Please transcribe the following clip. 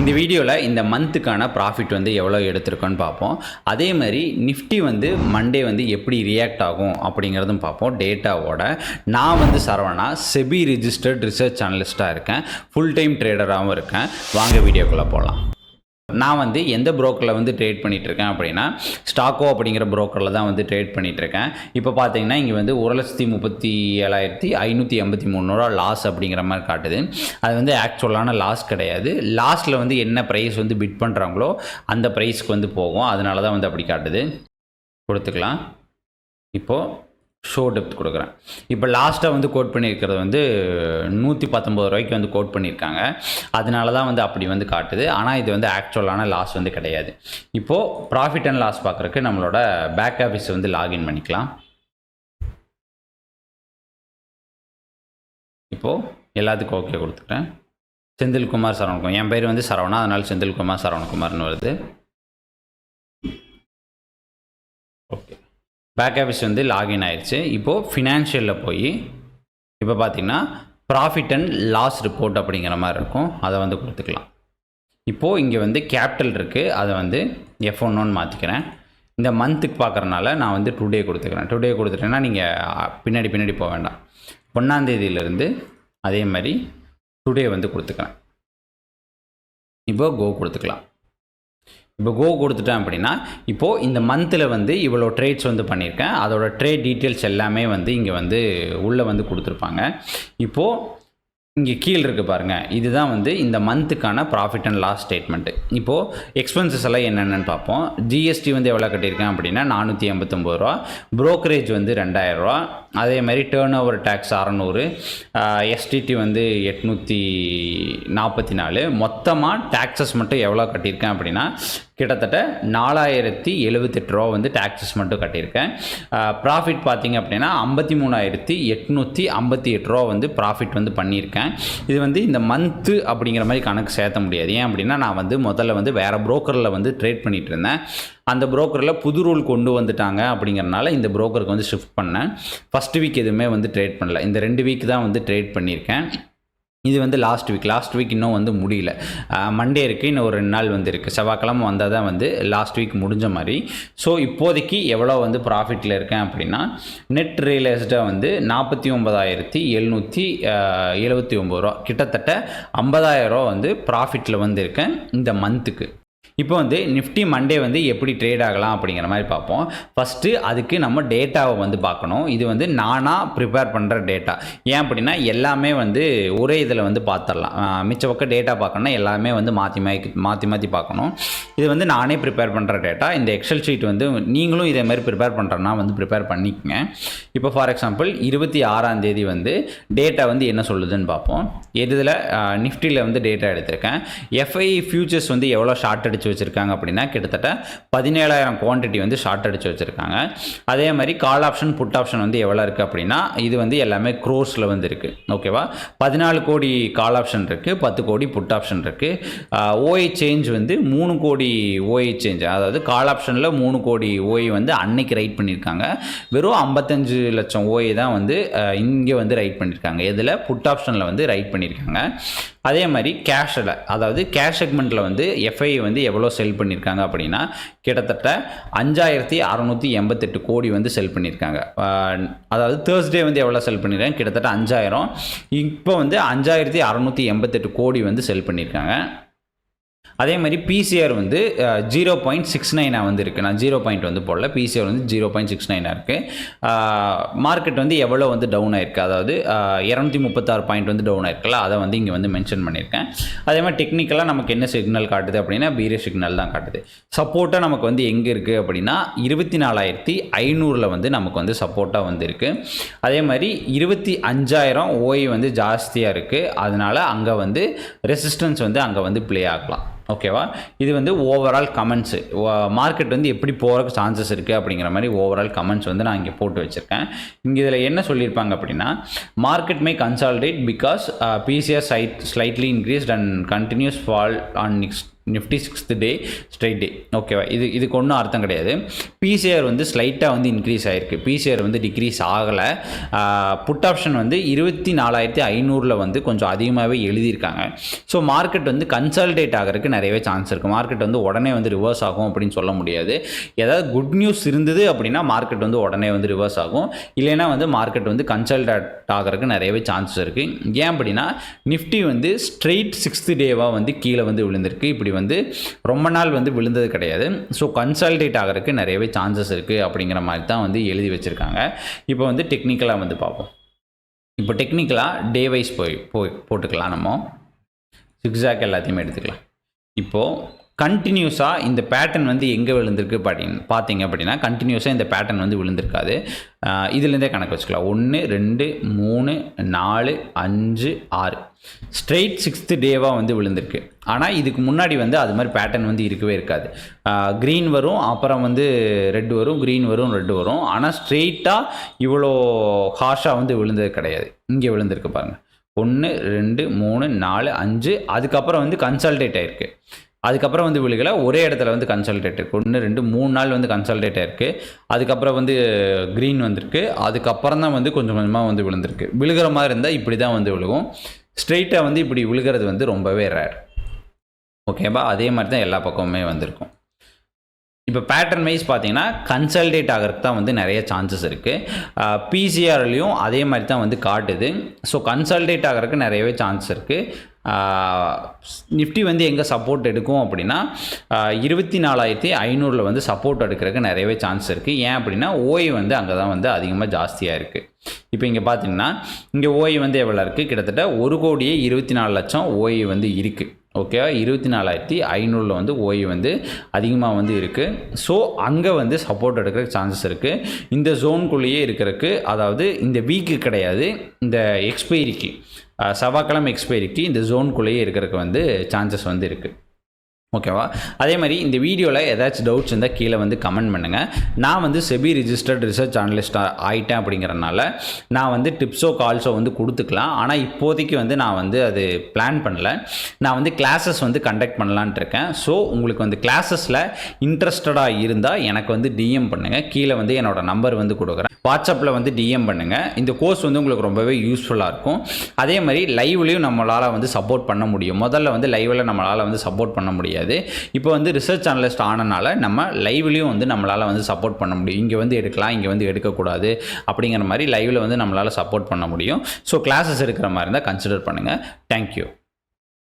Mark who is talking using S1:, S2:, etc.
S1: இந்த வீடியோவில் இந்த மந்த்துக்கான ப்ராஃபிட் வந்து எவ்வளோ எடுத்திருக்கோன்னு பார்ப்போம். அதே மாதிரி நிஃப்டி வந்து மண்டே வந்து எப்படி ரியாக்ட் ஆகும் அப்படிங்கிறதும் பார்ப்போம் டேட்டாவோட நான் வந்து சரவணா செபி ரிஜிஸ்டர்ட் ரிசர்ச் அனலிஸ்ட்டாக இருக்கேன். ஃபுல் டைம் ட்ரேடராகவும் இருக்கேன். வாங்க வீடியோக்குள்ளே போகலாம் நான் வந்து எந்த புரோக்கரில் வந்து ட்ரேட் பண்ணிகிட்ருக்கேன் அப்படின்னா ஸ்டாக்கோ அப்படிங்கிற புரோக்கரில் தான் வந்து ட்ரேட் பண்ணிகிட்ருக்கேன் இப்போ பார்த்தீங்கன்னா இங்கே வந்து ஒரு லட்சத்தி முப்பத்தி ஏழாயிரத்தி ஐநூற்றி ஐம்பத்தி மூணு ரூபா லாஸ் அப்படிங்கிற மாதிரி காட்டுது. அது வந்து ஆக்சுவலான லாஸ் கிடையாது. லாஸ்ட்டில் வந்து என்ன ப்ரைஸ் வந்து பிட் பண்ணுறாங்களோ அந்த ப்ரைஸ்க்கு வந்து போகும். அதனால தான் வந்து அப்படி காட்டுது. கொடுத்துக்கலாம். இப்போது ஷோ டெப்த் கொடுக்குறேன். இப்போ லாஸ்ட்டாக வந்து கோட் பண்ணியிருக்கிறது வந்து நூற்றி பத்தொம்பது ரூபாய்க்கு வந்து கோட் பண்ணியிருக்காங்க. அதனால தான் வந்து அப்படி வந்து காட்டுது. ஆனால் இது வந்து ஆக்சுவலான லாஸ் வந்து கிடையாது. இப்போது ப்ராஃபிட் அண்ட் லாஸ் பார்க்குறக்கு நம்மளோட பேக் ஆஃபீஸ் வந்து லாகின் பண்ணிக்கலாம். இப்போது எல்லாத்துக்கும் ஓகே கொடுத்துட்டேன். செந்தில்குமார் சரவணகுமார். என் பேர் வந்து சரவணா. அதனால் செந்தில்குமார் சரவணகுமார்னு வருது. பேக் ஆஃபீஸ் வந்து லாகின் ஆயிடுச்சு இப்போது ஃபினான்ஷியலில் போய் இப்போ பார்த்தீங்கன்னா ப்ராஃபிட் அண்ட் லாஸ் ரிப்போர்ட் அப்படிங்கிற மாதிரி இருக்கும். அதை வந்து கொடுத்துக்கலாம். இப்போது இங்கே வந்து கேபிட்டல் இருக்குது அதை வந்து எஃப் ஒன்னு மாற்றிக்கிறேன் இந்த மந்த்துக்கு பார்க்குறனால நான் வந்து டுடே கொடுத்துக்கிறேன். டுடே கொடுத்துட்டேன்னா நீங்கள் பின்னாடி பின்னாடி போக வேண்டாம். ஒன்றாந்தேதியிலேருந்து அதே மாதிரி டுடே வந்து கொடுத்துக்கிறேன் இப்போ கோ கொடுத்துக்கலாம். இப்போ கோ கொடுத்துட்டேன் அப்படின்னா இப்போது இந்த மந்தில் வந்து இவ்வளோ ட்ரேட்ஸ் வந்து பண்ணியிருக்கேன். அதோட ட்ரேட் டீட்டெயில்ஸ் எல்லாமே வந்து இங்கே வந்து உள்ளே வந்து கொடுத்துருப்பாங்க. இப்போது இங்கே கீழே இருக்குது பாருங்கள் இதுதான் வந்து இந்த மந்த்துக்கான ப்ராஃபிட் அண்ட் லாஸ் ஸ்டேட்மெண்ட்டு இப்போது எக்ஸ்பென்சஸ் எல்லாம் என்னென்னு பார்ப்போம். ஜிஎஸ்டி வந்து எவ்வளோ கட்டியிருக்கேன் அப்படின்னா நானூற்றி எண்பத்தொம்பது ரூபா. ப்ரோக்கரேஜ் வந்து ரெண்டாயிரரூவா அதே மாதிரி டேர்ன் ஓவர் டேக்ஸ் அறநூறு எஸ்டிடி வந்து எட்நூற்றி நாற்பத்தி நாலு. மொத்தமாக டேக்ஸஸ் மட்டும் எவ்வளோ கட்டியிருக்கேன் அப்படின்னா கிட்டத்தட்ட நாலாயிரத்தி எழுபத்தெட்டு ரூபா வந்து டேக்ஸஸ் மட்டும் கட்டியிருக்கேன். ப்ராஃபிட் பார்த்தீங்க அப்படின்னா ஐம்பத்தி மூணாயிரத்தி எட்நூற்றி ஐம்பத்தி எட்டு ரூபா வந்து ப்ராஃபிட் வந்து பண்ணியிருக்கேன். இது வந்து இந்த மந்த்து அப்படிங்கிற மாதிரி கணக்கு சேர்த்த முடியாது. ஏன் அப்படின்னா நான் வந்து முதல்ல வந்து வேறு புரோக்கரில் வந்து ட்ரேட் பண்ணிகிட்டு இருந்தேன். அந்த புரோக்கரில் புது ரூல் கொண்டு வந்துட்டாங்க அப்படிங்கிறனால இந்த புரோக்கருக்கு வந்து ஷிஃப்ட் பண்ணேன். ஃபஸ்ட் வீக் எதுவுமே வந்து ட்ரேட் பண்ணல. இந்த ரெண்டு வீக் தான் வந்து ட்ரேட் பண்ணியிருக்கேன். இது வந்து லாஸ்ட் வீக் லாஸ்ட் வீக் இன்னும் வந்து முடியல. மண்டே இருக்குது இன்னும் ஒரு ரெண்டு நாள் வந்து இருக்குது செவ்வாய்க்கிழமை வந்தால் தான் வந்து லாஸ்ட் வீக் முடிஞ்ச மாதிரி. ஸோ இப்போதைக்கு எவ்வளோ வந்து ப்ராஃபிட்டில் இருக்கேன் அப்படின்னா நெட் ரியலைஸ்டாக வந்து நாற்பத்தி ஒம்பதாயிரத்தி எழுநூற்றி எழுபத்தி ஒம்பது ரூபா. கிட்டத்தட்ட ஐம்பதாயிரம் ரூபா வந்து ப்ராஃபிட்டில் வந்து இருக்கேன் இந்த மந்த்துக்கு இப்போ வந்து நிஃப்டி மண்டே வந்து எப்படி ட்ரேட் ஆகலாம் அப்படிங்கிற மாதிரி பார்ப்போம். ஃபஸ்ட்டு அதுக்கு நம்ம டேட்டாவை வந்து பார்க்கணும். இது வந்து நானாக ப்ரிப்பேர் பண்ணுற டேட்டா ஏன் அப்படின்னா எல்லாமே வந்து ஒரே இதில் வந்து பார்த்துடலாம். மிச்ச பக்கம் டேட்டா பார்க்கணும்னா எல்லாமே வந்து மாற்றி மாற்றி மாற்றி மாற்றி பார்க்கணும். இது வந்து நானே ப்ரிப்பேர் பண்ணுற டேட்டா இந்த எக்ஸல் ஷீட் வந்து நீங்களும் இதே மாதிரி ப்ரிப்பேர் பண்ணுறேன்னா வந்து ப்ரிப்பேர் பண்ணிக்கங்க. இப்போ ஃபார் எக்ஸாம்பிள் இருபத்தி ஆறாம் தேதி வந்து டேட்டா வந்து என்ன சொல்லுதுன்னு பார்ப்போம். எதில் நிஃப்டியில் வந்து டேட்டா எடுத்திருக்கேன். எஃப்ஐ ஃபியூச்சர்ஸ் வந்து எவ்வளோ ஷார்ட் அடிச்சு வச்சுருக்காங்க அப்படின்னா கிட்டத்தட்ட பதினேழாயிரம் குவான்டிட்டி வந்து ஷார்ட் அடிச்சு வச்சுருக்காங்க. அதே மாதிரி கால் ஆப்ஷன் புட் ஆப்ஷன் வந்து எவ்வளோ இருக்குது அப்படின்னா இது வந்து எல்லாமே க்ரோஸில் வந்து இருக்குது ஓகேவா பதினாலு கோடி கால் ஆப்ஷன் இருக்குது பத்து கோடி புட் ஆப்ஷன் இருக்குது ஓஐ சேஞ்ச் வந்து மூணு கோடி ஓஐ சேஞ்ச் அதாவது கால் ஆப்ஷனில் மூணு கோடி ஓஐ வந்து அன்னைக்கு ரைட் பண்ணியிருக்காங்க வெறும் ஐம்பத்தஞ்சு லட்சம் ஓஐ தான் வந்து இங்கே வந்து ரைட் பண்ணியிருக்காங்க இதில் புட் ஆப்ஷனில் வந்து ரைட் பண்ணியிருக்காங்க அதே மாதிரி கேஷில் அதாவது கேஷ் செக்மெண்ட்டில் வந்து எஃப்ஐ வந்து எவ்வளோ எவ்வளோ செல் பண்ணியிருக்காங்க அப்படின்னா கிட்டத்தட்ட அஞ்சாயிரத்தி அறநூற்றி எண்பத்தெட்டு கோடி வந்து செல் பண்ணியிருக்காங்க. அதாவது தேர்ஸ்டே வந்து எவ்வளோ செல் பண்ணியிருக்காங்க? கிட்டத்தட்ட அஞ்சாயிரம். இப்போ வந்து அஞ்சாயிரத்தி அறநூற்றி எண்பத்தெட்டு கோடி வந்து செல் பண்ணியிருக்காங்க. அதே மாதிரி பிசிஆர் வந்து ஜீரோ பாயிண்ட் சிக்ஸ் நைனாக வந்து இருக்குது நான் ஜீரோ பாயிண்ட் வந்து போடல. பிசிஆர் வந்து ஜீரோ பாயிண்ட் சிக்ஸ் நைனாக இருக்குது மார்க்கெட் வந்து எவ்வளோ வந்து டவுன் ஆயிருக்கு? அதாவது இரநூத்தி முப்பத்தாறு பாயிண்ட் வந்து டவுன் ஆயிருக்குல்ல? அதை வந்து இங்கே வந்து மென்ஷன் பண்ணியிருக்கேன். அதே மாதிரி டெக்னிக்கலாக நமக்கு என்ன சிக்னல் காட்டுது அப்படின்னா பீரிய சிக்னல் தான் காட்டுது. சப்போர்ட்டாக நமக்கு வந்து எங்கே இருக்குது அப்படின்னா இருபத்தி நாலாயிரத்தி ஐநூறில் வந்து நமக்கு வந்து சப்போர்ட்டாக வந்து இருக்குது அதே மாதிரி இருபத்தி அஞ்சாயிரம் ஓய் வந்து ஜாஸ்தியாக இருக்குது அதனால் அங்கே வந்து ரெசிஸ்டன்ஸ் வந்து அங்கே வந்து ப்ளே ஆகலாம். ஓகேவா? இது வந்து ஓவரால் கமெண்ட்ஸு மார்க்கெட் வந்து எப்படி போகிறக்கு சான்சஸ் இருக்குது அப்படிங்கிற மாதிரி ஓவரால் கமெண்ட்ஸ் வந்து நான் இங்கே போட்டு வச்சுருக்கேன். இங்கே இதில் என்ன சொல்லியிருப்பாங்க அப்படின்னா market may consolidate because PCR side slightly increased and continues fall on next Nifty sixth day straight day ஓகேவா இது இதுக்கு ஒன்றும் அர்த்தம் கிடையாது. பிசிஆர் வந்து ஸ்லைட்டாக வந்து இன்க்ரீஸ் ஆகிருக்கு பிசிஆர் வந்து டிக்ரீஸ் ஆகலை. புட் ஆப்ஷன் வந்து இருபத்தி நாலாயிரத்தி ஐநூறில் வந்து கொஞ்சம் அதிகமாகவே எழுதியிருக்காங்க. ஸோ மார்க்கெட் வந்து கன்சால்டேட் ஆகிறதுக்கு நிறையவே சான்ஸ் இருக்குது மார்க்கெட் வந்து உடனே வந்து ரிவர்ஸ் ஆகும் அப்படின்னு சொல்ல முடியாது. ஏதாவது குட் நியூஸ் இருந்தது அப்படின்னா மார்க்கெட் வந்து உடனே வந்து ரிவர்ஸ் ஆகும். இல்லைன்னா வந்து மார்க்கெட் வந்து கன்சல்டேட் ஆகிறதுக்கு நிறையவே சான்சஸ் இருக்குது ஏன் அப்படின்னா நிஃப்டி வந்து ஸ்ட்ரெயிட் சிக்ஸ்த் டேவாக வந்து கீழே வந்து விழுந்திருக்கு. இப்படி வந்து ரொம்ப நாள் வந்து விழுந்தது கிடையாது. ஸோ கன்சல்டேட் ஆகிறதுக்கு நிறையவே சான்சஸ் இருக்குது அப்படிங்கிற மாதிரி தான் வந்து எழுதி வச்சுருக்காங்க. இப்போ வந்து டெக்னிக்கலாக வந்து பார்ப்போம். இப்போ டெக்னிக்கலாக டே வைஸ் போய் போய் போட்டுக்கலாம் நம்ம. சிக்ஸாக் எல்லாத்தையுமே எடுத்துக்கலாம். இப்போது கண்டினியூஸாக இந்த பேட்டர்ன் வந்து எங்கே விழுந்திருக்கு அப்படின்னு பார்த்தீங்க அப்படின்னா கண்டினியூஸாக இந்த பேட்டர்ன் வந்து விழுந்திருக்காது. இதுலேருந்தே கணக்கு வச்சுக்கலாம். ஒன்று ரெண்டு மூணு நாலு அஞ்சு ஆறு. ஸ்ட்ரெயிட் சிக்ஸ்த்து டேவாக வந்து விழுந்திருக்கு. ஆனால் இதுக்கு முன்னாடி வந்து அது மாதிரி பேட்டர்ன் வந்து இருக்கவே இருக்காது. க்ரீன் வரும் அப்புறம் வந்து ரெட் வரும் க்ரீன் வரும் ரெட் வரும். ஆனால் ஸ்ட்ரெயிட்டாக இவ்வளோ ஹார்ஷாக வந்து விழுந்தது கிடையாது. இங்கே விழுந்திருக்கு பாருங்கள் ஒன்று ரெண்டு மூணு நாலு அஞ்சு அதுக்கப்புறம் வந்து கன்சல்டேட் ஆயிருக்கு. அதுக்கப்புறம் வந்து விழுகலை. ஒரே இடத்துல வந்து கன்சல்டேட் இருக்குது ஒன்று ரெண்டு மூணு நாள் வந்து கன்சல்டேட் ஆயிருக்கு அதுக்கப்புறம் வந்து க்ரீன் வந்திருக்கு. அதுக்கப்புறம் தான் வந்து கொஞ்சம் கொஞ்சமாக வந்து விழுந்திருக்கு. விழுகிற மாதிரி இருந்தால் இப்படி தான் வந்து விழுகும். ஸ்ட்ரெயிட்டாக வந்து இப்படி விழுகிறது வந்து ரொம்பவே ரேர் ஓகேவா அதே மாதிரி தான் எல்லா பக்கமுமே வந்திருக்கும். இப்போ பேட்டர்ன் வைஸ் பார்த்தீங்கன்னா கன்சல்டேட் ஆகிறதுக்கு தான் வந்து நிறைய சான்சஸ் இருக்குது பிசிஆர்லேயும் அதே மாதிரி தான் வந்து காட்டுது. ஸோ கன்சல்டேட் ஆகிறதுக்கு நிறையவே சான்ஸ் இருக்குது நிஃப்டி வந்து எங்கே சப்போர்ட் எடுக்கும் அப்படின்னா இருபத்தி நாலாயிரத்தி ஐநூறில் வந்து சப்போர்ட் எடுக்கிறதுக்கு நிறையவே சான்ஸ் இருக்குது ஏன் அப்படின்னா ஓய் வந்து அங்கே தான் வந்து அதிகமாக ஜாஸ்தியாக இருக்குது இப்போ இங்கே பார்த்தீங்கன்னா இங்கே ஓய் வந்து எவ்வளோ இருக்குது கிட்டத்தட்ட ஒரு கோடியே இருபத்தி நாலு லட்சம் ஓய் வந்து இருக்குது ஓகேவா இருபத்தி நாலாயிரத்தி ஐநூறில் வந்து ஓய் வந்து அதிகமாக வந்து இருக்குது ஸோ அங்கே வந்து சப்போர்ட் எடுக்கிற சான்சஸ் இருக்குது இந்த ஜோனுக்குள்ளேயே இருக்கிறதுக்கு அதாவது இந்த வீக்கு கிடையாது இந்த எக்ஸ்பைரிக்கு செவ்வாய்க்கிழமை எக்ஸ்பைரிக்கு இந்த ஜோனுக்குள்ளேயே இருக்கிறதுக்கு வந்து சான்சஸ் வந்து இருக்குது ஓகேவா? அதே மாதிரி இந்த வீடியோவில் ஏதாச்சும் டவுட்ஸ் இருந்தால் கீழே வந்து கமெண்ட் பண்ணுங்கள் நான் வந்து செபி ரிஜிஸ்டர்ட் ரிசர்ச் அனலிஸ்டாக ஆகிட்டேன் அப்படிங்கிறனால நான் வந்து டிப்ஸோ கால்ஸோ வந்து கொடுத்துக்கலாம். ஆனால் இப்போதைக்கு வந்து நான் வந்து அது பிளான் பண்ணல. நான் வந்து கிளாஸஸ் வந்து கண்டக்ட் பண்ணலான்ட்டு இருக்கேன். ஸோ உங்களுக்கு வந்து கிளாஸஸில் இன்ட்ரெஸ்டடாக இருந்தால் எனக்கு வந்து டிஎம் பண்ணுங்கள் கீழே வந்து என்னோடய நம்பர் வந்து கொடுக்குறேன். வாட்ஸ்அப்பில் வந்து டிஎம் பண்ணுங்கள் இந்த கோர்ஸ் வந்து உங்களுக்கு ரொம்பவே யூஸ்ஃபுல்லாக இருக்கும். அதே மாதிரி லைவ்லேயும் நம்மளால் வந்து சப்போர்ட் பண்ண முடியும். முதல்ல வந்து லைவில் நம்மளால் வந்து சப்போர்ட் பண்ண முடியும் முடியாது. இப்போ வந்து ரிசர்ச் அனலிஸ்ட் ஆனனால நம்ம லைவ்லேயும் வந்து நம்மளால் வந்து சப்போர்ட் பண்ண முடியும். இங்கே வந்து எடுக்கலாம் இங்கே வந்து எடுக்கக்கூடாது அப்படிங்கிற மாதிரி லைவில் வந்து நம்மளால் சப்போர்ட் பண்ண முடியும். ஸோ கிளாஸஸ் இருக்கிற மாதிரி இருந்தால் கன்சிடர் பண்ணுங்கள் தேங்க்யூ